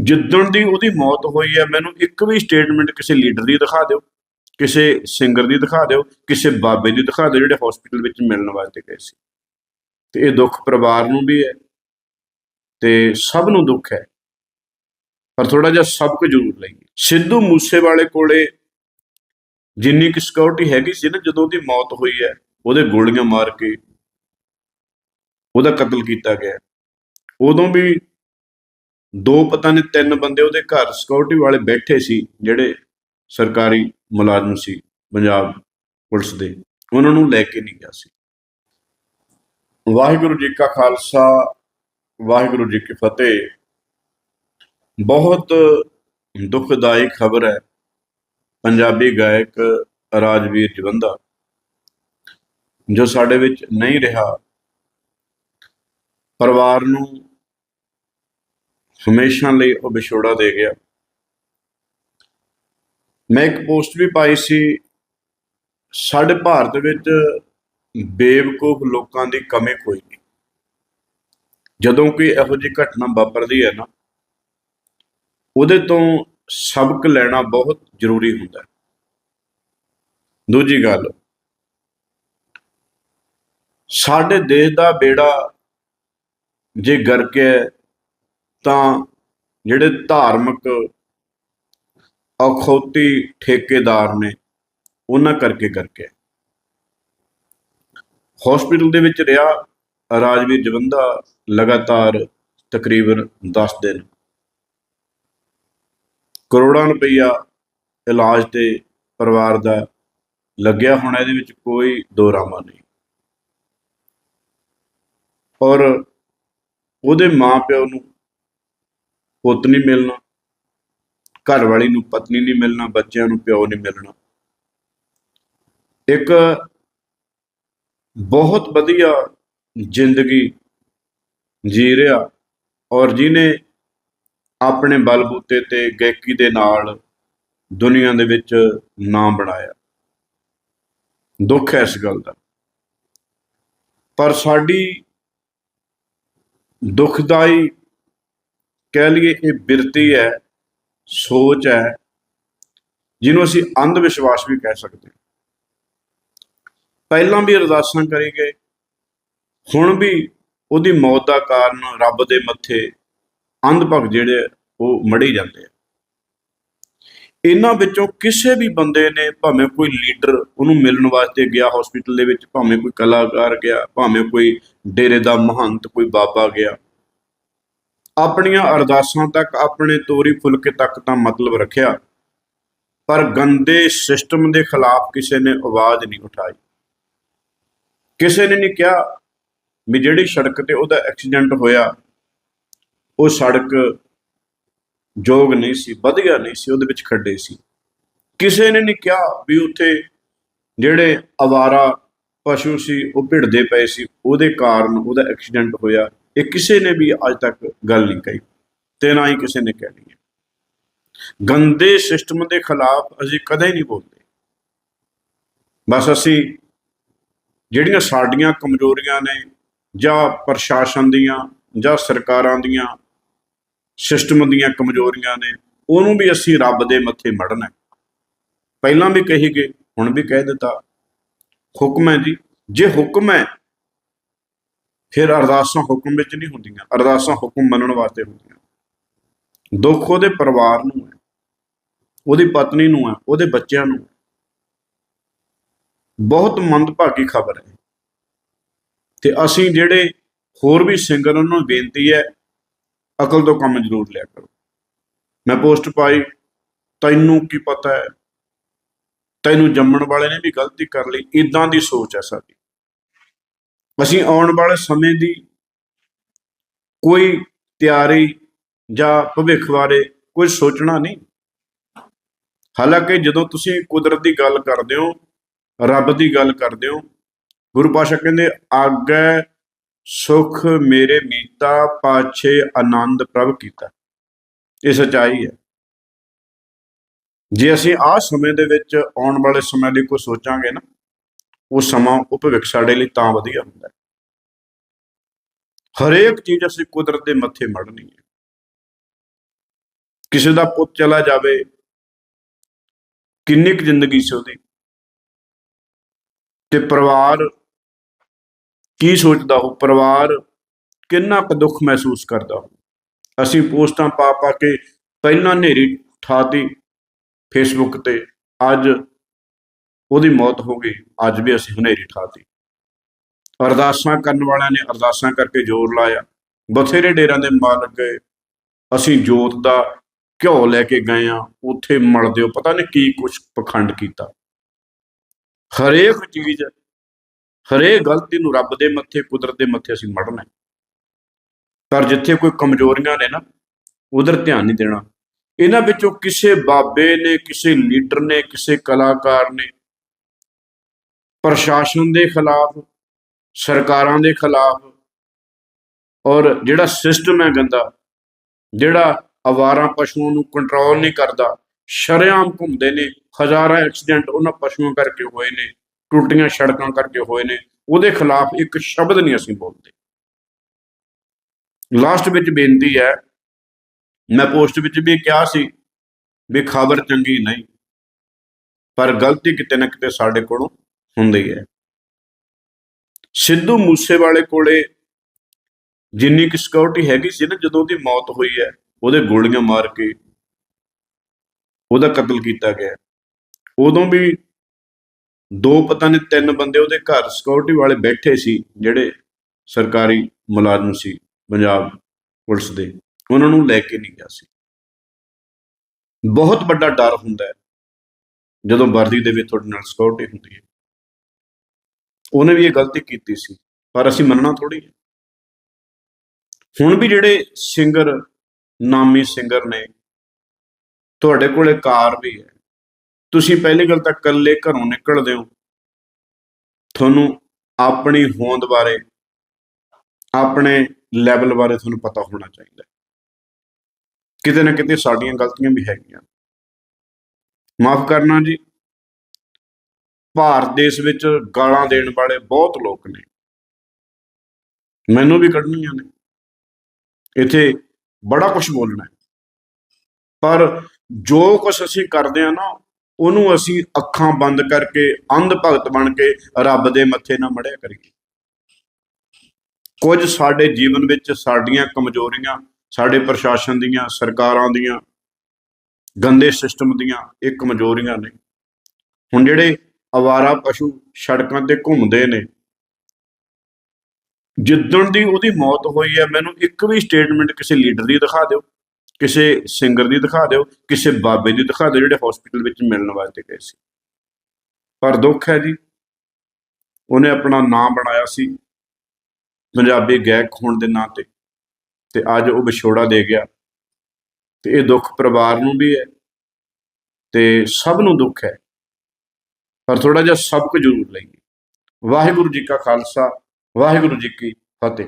ਜਿੱਦਣ ਦੀ ਉਹਦੀ ਮੌਤ ਹੋਈ ਹੈ, ਮੈਨੂੰ ਇੱਕ ਵੀ ਸਟੇਟਮੈਂਟ ਕਿਸੇ ਲੀਡਰ ਦੀ ਦਿਖਾ ਦਿਓ, ਕਿਸੇ ਸਿੰਗਰ ਦੀ ਦਿਖਾ ਦਿਓ, ਕਿਸੇ ਬਾਬੇ ਦੀ ਦਿਖਾ ਦਿਓ, ਜਿਹੜੇ ਹਸਪੀਟਲ ਵਿੱਚ ਮਿਲਣ ਵਾਸਤੇ ਗਏ ਸੀ। ਤੇ ਇਹ ਦੁੱਖ ਪਰਿਵਾਰ ਨੂੰ ਵੀ ਹੈ ਤੇ ਸਭ ਨੂੰ ਦੁੱਖ ਹੈ। ਪਰ ਥੋੜਾ ਜਿਹਾ ਸਬਕ ਜ਼ਰੂਰ ਲਈਏ। ਸਿੱਧੂ ਮੂਸੇਵਾਲੇ ਕੋਲੇ ਜਿੰਨੀ ਕਿ ਸਿਕਿਉਰਿਟੀ ਹੈਗੀ ਸੀ ਨਾ, ਜਦੋਂ ਉਹਦੀ ਮੌਤ ਹੋਈ ਹੈ, ਉਹਦੇ ਗੋਲੀਆਂ ਮਾਰ ਕੇ ਉਹਦਾ ਕਤਲ ਕੀਤਾ ਗਿਆ। ਉਦੋਂ ਵੀ ਦੋ ਪਤਾ ਨਹੀਂ ਤਿੰਨ ਬੰਦੇ ਉਹਦੇ ਘਰ ਸਿਕਿਉਰਿਟੀ ਵਾਲੇ ਬੈਠੇ ਸੀ, ਜਿਹੜੇ ਸਰਕਾਰੀ ਮੁਲਾਜ਼ਮ ਸੀ ਪੰਜਾਬ ਪੁਲਿਸ ਦੇ, ਉਹਨਾਂ ਨੂੰ ਲੈ ਕੇ ਨਹੀਂ ਗਿਆ ਸੀ। ਵਾਹਿਗੁਰੂ ਜੀ ਕਾ ਖਾਲਸਾ, ਵਾਹਿਗੁਰੂ ਜੀ ਕੀ ਫਤਿਹ। ਬਹੁਤ ਦੁਖਦਾਈ ਖਬਰ ਹੈ ਪੰਜਾਬੀ ਗਾਇਕ ਰਾਜਵੀਰ ਜਵੰਦਾ, ਜੋ ਸਾਡੇ ਵਿੱਚ ਨਹੀਂ ਰਿਹਾ। ਪਰਿਵਾਰ ਨੂੰ ਹਮੇਸ਼ਾ ਲਈ ਉਹ ਵਿਛੋੜਾ ਦੇ ਗਿਆ। ਮੈਂ ਇੱਕ ਪੋਸਟ ਵੀ ਪਾਈ ਸੀ, ਸਾਡੇ ਭਾਰਤ ਵਿੱਚ ਬੇਵਕੂਫ ਲੋਕਾਂ ਦੀ ਕਮੀ ਕੋਈ ਨਹੀਂ। ਜਦੋਂ ਕੋਈ ਇਹੋ ਜਿਹੀ ਘਟਨਾ ਵਾਪਰਦੀ ਹੈ ਨਾ, ਉਹਦੇ ਤੋਂ ਸਬਕ ਲੈਣਾ ਬਹੁਤ ਜ਼ਰੂਰੀ ਹੁੰਦਾ ਹੈ। ਦੂਜੀ ਗੱਲ, ਸਾਡੇ ਦੇਸ਼ ਦਾ ਬੇੜਾ ਜੇ ਗਰਕ ਹੈ ਤਾਂ ਜਿਹੜੇ ਧਾਰਮਿਕ ਅਖੌਤੀ ਠੇਕੇਦਾਰ ਨੇ, ਉਹਨਾਂ ਕਰਕੇ ਕਰਕੇ। ਹਸਪੀਟਲ ਦੇ ਵਿੱਚ ਰਿਹਾ ਰਾਜਵੀਰ ਜਵੰਦਾ ਲਗਾਤਾਰ ਤਕਰੀਬਨ 10 ਦਿਨ। ਕਰੋੜਾਂ ਰੁਪਈਆ ਇਲਾਜ ਤੇ ਪਰਿਵਾਰ ਦਾ ਲੱਗਿਆ, ਹੋਣਾ ਇਹਦੇ ਵਿੱਚ ਕੋਈ ਦੋ ਨਹੀਂ। ਔਰ ਉਹਦੇ ਮਾਪਿਓ ਨੂੰ ਪੁੱਤ ਨਹੀਂ ਮਿਲਣਾ, ਘਰ ਵਾਲੀ ਨੂੰ ਪਤਨੀ ਨਹੀਂ ਮਿਲਣਾ, ਬੱਚਿਆਂ ਨੂੰ ਪਿਓ ਨਹੀਂ ਮਿਲਣਾ। ਇੱਕ ਬਹੁਤ ਵਧੀਆ ਜ਼ਿੰਦਗੀ ਜੀ ਰਿਹਾ ਔਰ ਜਿਹਨੇ ਆਪਣੇ ਬਲਬੂਤੇ ਤੇ ਗਾਇਕੀ ਦੇ ਨਾਲ ਦੁਨੀਆ ਦੇ ਵਿੱਚ ਨਾਮ ਬਣਾਇਆ। ਦੁੱਖ ਹੈ ਇਸ ਗੱਲ ਦਾ। ਪਰ ਸਾਡੀ ਦੁਖਦਾਈ ਕਹਿ ਲਈਏ ਇਹ ਬਿਰਤੀ ਹੈ, ਸੋਚ ਹੈ, ਜਿਹਨੂੰ ਅਸੀਂ ਅੰਧ ਵਿਸ਼ਵਾਸ ਵੀ ਕਹਿ ਸਕਦੇ ਹਾਂ। ਪਹਿਲਾਂ ਵੀ ਅਰਦਾਸਾਂ ਕਰੀ ਗਏ, ਹੁਣ ਵੀ ਉਹਦੀ ਮੌਤ ਦਾ ਕਾਰਨ ਰੱਬ ਦੇ ਮੱਥੇ ਅੰਧ ਭਗਤ ਜਿਹੜੇ ਉਹ ਮੜੀ ਜਾਂਦੇ ਆ। ਇਹਨਾਂ ਵਿੱਚੋਂ ਕਿਸੇ ਵੀ ਬੰਦੇ ਨੇ ਭਾਵੇਂ ਕੋਈ ਲੀਡਰ ਉਹਨੂੰ ਮਿਲਣ ਵਾਸਤੇ ਗਿਆ ਹਸਪੀਟਲ ਦੇ ਵਿੱਚ, ਭਾਵੇਂ ਕੋਈ ਕਲਾਕਾਰ ਗਿਆ, ਭਾਵੇਂ ਕੋਈ ਡੇਰੇ ਦਾ ਮਹੰਤ, ਕੋਈ ਬਾਬਾ ਗਿਆ ਆਪਣੀਆਂ ਅਰਦਾਸਾਂ ਤੱਕ ਆਪਣੇ ਤੋਰੀ ਫੁਲਕੇ ਤੱਕ ਤਾਂ ਮਤਲਬ ਰੱਖਿਆ। ਪਰ ਗੰਦੇ ਸਿਸਟਮ ਦੇ ਖਿਲਾਫ ਕਿਸੇ ਨੇ ਆਵਾਜ਼ ਨਹੀਂ ਉਠਾਈ। ਕਿਸੇ ਨੇ ਨਹੀਂ ਕਿਹਾ ਵੀ ਜਿਹੜੀ ਸੜਕ ਤੇ ਉਹਦਾ ਐਕਸੀਡੈਂਟ ਹੋਇਆ, ਉਹ ਸੜਕ ਜੋਗ ਨਹੀਂ ਸੀ, ਵਧੀਆ ਨਹੀਂ ਸੀ, ਉਹਦੇ ਵਿੱਚ ਖੱਡੇ ਸੀ। ਕਿਸੇ ਨੇ ਨਹੀਂ ਕਿਹਾ ਵੀ ਉੱਥੇ ਜਿਹੜੇ ਅਵਾਰਾ ਪਸ਼ੂ ਸੀ, ਉਹ ਭਿੜਦੇ ਪਏ ਸੀ, ਉਹਦੇ ਕਾਰਨ ਉਹਦਾ ਐਕਸੀਡੈਂਟ ਹੋਇਆ। ਇਹ ਕਿਸੇ ਨੇ ਵੀ ਅੱਜ ਤੱਕ ਗੱਲ ਨਹੀਂ ਕਹੀ ਤੇ ਨਾ ਹੀ ਕਿਸੇ ਨੇ ਕਹਿਣੀ ਹੈ। ਗੰਦੇ ਸਿਸਟਮ ਦੇ ਖਿਲਾਫ ਅਸੀਂ ਕਦੇ ਨਹੀਂ ਬੋਲਦੇ। ਬਸ ਅਸੀਂ ਜਿਹੜੀਆਂ ਸਾਡੀਆਂ ਕਮਜ਼ੋਰੀਆਂ ਨੇ ਜਾਂ ਪ੍ਰਸ਼ਾਸਨ ਦੀਆਂ ਜਾਂ ਸਰਕਾਰਾਂ ਦੀਆਂ ਸਿਸਟਮ ਦੀਆਂ ਕਮਜ਼ੋਰੀਆਂ ਨੇ, ਉਹਨੂੰ ਵੀ ਅਸੀਂ ਰੱਬ ਦੇ ਮੱਥੇ ਮੜਨਾ ਪਹਿਲਾਂ ਵੀ ਕਹੀ ਗਏ, ਹੁਣ ਵੀ ਕਹਿ ਦਿੱਤਾ। ਹੁਕਮ ਹੈ ਜੀ, ਜੇ ਹੁਕਮ ਹੈ ਫਿਰ ਅਰਦਾਸਾਂ ਹੁਕਮ ਵਿੱਚ ਨਹੀਂ ਹੁੰਦੀਆਂ, ਅਰਦਾਸਾਂ ਹੁਕਮ ਮੰਨਣ ਵਾਸਤੇ ਹੁੰਦੀਆਂ। ਦੁੱਖ ਉਹਦੇ ਪਰਿਵਾਰ ਨੂੰ ਹੈ, ਉਹਦੀ ਪਤਨੀ ਨੂੰ ਹੈ, ਉਹਦੇ ਬੱਚਿਆਂ ਨੂੰ ਬਹੁਤ ਮੰਦਭਾਗੀ ਖਬਰ ਹੈ। ਤੇ ਅਸੀਂ ਜਿਹੜੇ ਹੋਰ ਵੀ ਸਿੰਗਰ ਉਹਨਾਂ ਨੂੰ ਬੇਨਤੀ ਹੈ, ਅਕਲ ਤੋਂ ਕੰਮ ਜ਼ਰੂਰ ਲਿਆ ਕਰੋ। ਮੈਂ ਪੋਸਟ ਪਾਈ, ਤੈਨੂੰ ਕੀ ਪਤਾ ਹੈ, ਤੈਨੂੰ ਜੰਮਣ ਵਾਲੇ ਨੇ ਵੀ ਗਲਤੀ ਕਰ ਲਈ ਇਦਾਂ ਦੀ ਸੋਚ ਹੈ ਸਾਡੀ। ਅਸੀਂ ਆਉਣ ਵਾਲੇ ਸਮੇਂ ਦੀ ਕੋਈ ਤਿਆਰੀ ਜਾਂ ਭਵਿੱਖ ਬਾਰੇ ਕੁਝ ਸੋਚਣਾ ਨਹੀਂ। ਹਾਲਾਂਕਿ ਜਦੋਂ ਤੁਸੀਂ ਕੁਦਰਤ ਦੀ ਗੱਲ ਕਰਦੇ ਹੋ, ਰੱਬ ਦੀ ਗੱਲ ਕਰਦੇ ਹੋ, ਗੁਰੂ ਪਾਸ਼ਾ ਕਹਿੰਦੇ, ਆਗੈ ਸੁਖ ਮੇਰੇ ਮੀਤਾ, ਪਾਛੇ ਆਨੰਦ ਪ੍ਰਭ ਕੀਤਾ। ਇਹ ਸਚਾਈ ਹੈ। ਜੇ ਅਸੀਂ ਆਹ ਸਮੇਂ ਦੇ ਵਿੱਚ ਆਉਣ ਵਾਲੇ ਸਮੇਂ ਲਈ ਕੋਈ ਸੋਚਾਂਗੇ ਨਾ ਉਹ ਸਮਾਂ ਉਹ ਭਵਿੱਖ ਸਾਡੇ ਲਈ ਤਾਂ ਵਧੀਆ ਹੁੰਦਾ ਹੈ। ਹਰੇਕ ਚੀਜ਼ ਅਸੀਂ ਕੁਦਰਤ ਦੇ ਮੱਥੇ ਮੜਨੀ ਹੈ। ਕਿਸੇ ਦਾ ਪੁੱਤ ਚਲਾ ਜਾਵੇ, ਕਿੰਨੀ ਕੁ ਜ਼ਿੰਦਗੀ ਸੀ ਉਹਦੀ? ਤੇ ਪਰਿਵਾਰ ਕੀ ਸੋਚਦਾ ਹੋ ਪਰਿਵਾਰ ਕਿੰਨਾ ਕੁ ਦੁੱਖ ਮਹਿਸੂਸ ਕਰਦਾ ਹੋ ਅਸੀਂ ਪੋਸਟਾਂ ਪਾ ਪਾ ਕੇ ਪਹਿਲਾਂ ਨੇਰੀ ਠਾਤੀ ਫੇਸਬੁੱਕ ਤੇ, ਅੱਜ ਉਹਦੀ ਮੌਤ ਹੋ ਗਈ, ਅੱਜ ਵੀ ਅਸੀਂ ਹਨੇਰੀ ਠਾਤੀ ਅਰਦਾਸਾਂ ਕਰਨ ਵਾਲਿਆਂ ਨੇ ਅਰਦਾਸਾਂ ਕਰਕੇ ਜ਼ੋਰ ਲਾਇਆ। ਬਥੇਰੇ ਡੇਰਾਂ ਦੇ ਮਾਲਕ ਗਏ। ਅਸੀਂ ਜੋਤ ਦਾ ਘਿਓ ਲੈ ਕੇ ਗਏ ਆ ਉੱਥੇ ਮਲ ਦਿਓ ਪਤਾ ਨਹੀਂ ਕੀ ਕੁਛ ਪਖੰਡ ਕੀਤਾ। ਹਰੇਕ ਚੀਜ਼, ਹਰੇਕ ਗਲਤੀ ਨੂੰ ਰੱਬ ਦੇ ਮੱਥੇ, ਕੁਦਰਤ ਦੇ ਮੱਥੇ ਅਸੀਂ ਮੜਨਾ ਪਰ ਜਿੱਥੇ ਕੋਈ ਕਮਜ਼ੋਰੀਆਂ ਨੇ ਨਾ, ਉਧਰ ਧਿਆਨ ਨਹੀਂ ਦੇਣਾ। ਇਹਨਾਂ ਵਿੱਚੋਂ ਕਿਸੇ ਬਾਬੇ ਨੇ, ਕਿਸੇ ਲੀਡਰ ਨੇ, ਕਿਸੇ ਕਲਾਕਾਰ ਨੇ ਪ੍ਰਸ਼ਾਸਨ ਦੇ ਖਿਲਾਫ, ਸਰਕਾਰਾਂ ਦੇ ਖਿਲਾਫ ਔਰ ਜਿਹੜਾ ਸਿਸਟਮ ਹੈ ਗੰਦਾ, ਜਿਹੜਾ ਅਵਾਰਾ ਪਸ਼ੂਆਂ ਨੂੰ ਕੰਟਰੋਲ ਨਹੀਂ ਕਰਦਾ, ਸ਼ਰੇਆਮ ਘੁੰਮਦੇ ਨੇ, ਹਜ਼ਾਰਾਂ ਐਕਸੀਡੈਂਟ ਉਹਨਾਂ ਪਸ਼ੂਆਂ ਕਰਕੇ ਹੋਏ ਨੇ, ਟੁੱਟੀਆਂ ਸੜਕਾਂ ਕਰਕੇ ਹੋਏ ਨੇ, ਉਹਦੇ ਖਿਲਾਫ ਇੱਕ ਸ਼ਬਦ ਨਹੀਂ ਅਸੀਂ ਬੋਲਦੇ। ਲਾਸਟ ਵਿੱਚ ਬੇਨਤੀ ਹੈ, ਮੈਂ ਪੋਸਟ ਵਿੱਚ ਵੀ ਕਿਹਾ ਸੀ ਵੀ ਖਬਰ ਚੰਗੀ ਨਹੀਂ, ਪਰ ਗਲਤੀ ਕਿਤੇ ਨਾ ਕਿਤੇ ਸਾਡੇ ਕੋਲੋਂ ਹੁੰਦੀ ਹੈ। ਸਿੱਧੂ ਮੂਸੇਵਾਲੇ ਕੋਲੇ ਜਿੰਨੀ ਕਿ ਸਿਕਿਉਰਿਟੀ ਹੈਗੀ ਸੀ ਨਾ, ਜਦੋਂ ਉਹਦੀ ਮੌਤ ਹੋਈ ਹੈ, ਉਹਦੇ ਗੋਲੀਆਂ ਮਾਰ ਕੇ ਉਹਦਾ ਕਤਲ ਕੀਤਾ ਗਿਆ। ਉਦੋਂ ਵੀ ਦੋ ਪਤਾ ਨਹੀਂ ਤਿੰਨ ਬੰਦੇ ਉਹਦੇ ਘਰ ਸਿਕਿਉਰਿਟੀ ਵਾਲੇ ਬੈਠੇ ਸੀ, ਜਿਹੜੇ ਸਰਕਾਰੀ ਮੁਲਾਜ਼ਮ ਸੀ ਪੰਜਾਬ ਪੁਲਿਸ ਦੇ। ਉਹਨਾਂ ਨੂੰ ਲੈ ਕੇ ਨਹੀਂ ਗਿਆ ਸੀ। ਬਹੁਤ ਵੱਡਾ ਡਰ ਹੁੰਦਾ ਹੈ, ਜਦੋਂ ਵਰਦੀ ਦੇ ਵਿੱਚ ਤੁਹਾਡੇ ਨਾਲ ਸਿਕਿਉਰਿਟੀ ਹੁੰਦੀ ਹੈ। ਉਹਨੇ ਵੀ ਇਹ ਗਲਤੀ ਕੀਤੀ ਸੀ, ਪਰ ਅਸੀਂ ਮੰਨਣਾ ਥੋੜੀ ਹੁਣ ਵੀ ਜਿਹੜੇ ਸਿੰਗਰ ਨਾਮੀ ਸਿੰਗਰ ਨੇ, ਤੁਹਾਡੇ ਕੋਲੇ ਕਾਰ ਵੀ ਹੈ। ਤੁਸੀਂ ਪਹਿਲੀ ਗੱਲ ਤਾਂ ਇਕੱਲੇ ਘਰੋਂ ਨਿਕਲਦੇ ਹੋ। ਤੁਹਾਨੂੰ ਆਪਣੀ ਹੋਂਦ ਬਾਰੇ, ਆਪਣੇ ਲੈਵਲ ਬਾਰੇ ਤੁਹਾਨੂੰ ਪਤਾ ਹੋਣਾ ਚਾਹੀਦਾ ਕਿਤੇ ਨਾ ਕਿਤੇ ਸਾਡੀਆਂ ਗਲਤੀਆਂ ਵੀ ਹੈਗੀਆਂ। ਮਾਫ ਕਰਨਾ ਜੀ। ਭਾਰਤ ਦੇਸ਼ ਵਿੱਚ ਗਾਲਾਂ ਦੇਣ ਵਾਲੇ ਬਹੁਤ ਲੋਕ ਨੇ। ਮੈਨੂੰ ਵੀ ਕੱਢਣੀਆਂ ਨੇ। ਇੱਥੇ ਬੜਾ ਕੁਝ ਬੋਲਣਾ ਹੈ। ਪਰ ਜੋ ਕੁਝ ਅਸੀਂ ਕਰਦੇ ਆ ਨਾ, ਉਹਨੂੰ ਅਸੀਂ ਅੱਖਾਂ ਬੰਦ ਕਰਕੇ ਅੰਧ ਭਗਤ ਬਣ ਕੇ ਰੱਬ ਦੇ ਮੱਥੇ ਨਾ ਮੜਿਆ ਕਰੀਏ। ਕੁਝ ਸਾਡੇ ਜੀਵਨ ਵਿੱਚ ਸਾਡੀਆਂ ਕਮਜ਼ੋਰੀਆਂ, ਸਾਡੇ ਪ੍ਰਸ਼ਾਸਨ ਦੀਆਂ, ਸਰਕਾਰਾਂ ਦੀਆਂ, ਗੰਦੇ ਸਿਸਟਮ ਦੀਆਂ ਇਹ ਕਮਜ਼ੋਰੀਆਂ ਨੇ। ਹੁਣ ਜਿਹੜੇ ਅਵਾਰਾ ਪਸ਼ੂ ਸੜਕਾਂ ਤੇ ਘੁੰਮਦੇ ਨੇ। ਜਿੱਦਣ ਦੀ ਉਹਦੀ ਮੌਤ ਹੋਈ ਹੈ, ਮੈਨੂੰ ਇੱਕ ਵੀ ਸਟੇਟਮੈਂਟ ਕਿਸੇ ਲੀਡਰ ਦੀ ਦਿਖਾ ਦਿਓ, ਕਿਸੇ ਸਿੰਗਰ ਦੀ ਦਿਖਾ ਦਿਓ, ਕਿਸੇ ਬਾਬੇ ਦੀ ਦਿਖਾ ਦਿਓ, ਜਿਹੜੇ ਹਸਪੀਟਲ ਵਿੱਚ ਮਿਲਣ ਵਾਸਤੇ ਗਏ ਸੀ। ਪਰ ਦੁੱਖ ਹੈ ਜੀ, ਉਹਨੇ ਆਪਣਾ ਨਾਮ ਬਣਾਇਆ ਸੀ ਪੰਜਾਬੀ ਗਾਇਕ ਹੋਣ ਦੇ ਨਾਂ ਤੇ ਤੇ ਅੱਜ ਉਹ ਵਿਛੋੜਾ ਦੇ ਗਿਆ। ਤੇ ਇਹ ਦੁੱਖ ਪਰਿਵਾਰ ਨੂੰ ਵੀ ਹੈ, ਤੇ ਸਭ ਨੂੰ ਦੁੱਖ ਹੈ। ਪਰ ਥੋੜਾ ਜਿਹਾ ਸਬਕ ਜ਼ਰੂਰ ਲਈਏ। ਵਾਹਿਗੁਰੂ ਜੀ ਕਾ ਖਾਲਸਾ ਵਾਹਿਗੁਰੂ ਜੀ ਕੀ ਫਤਿਹ।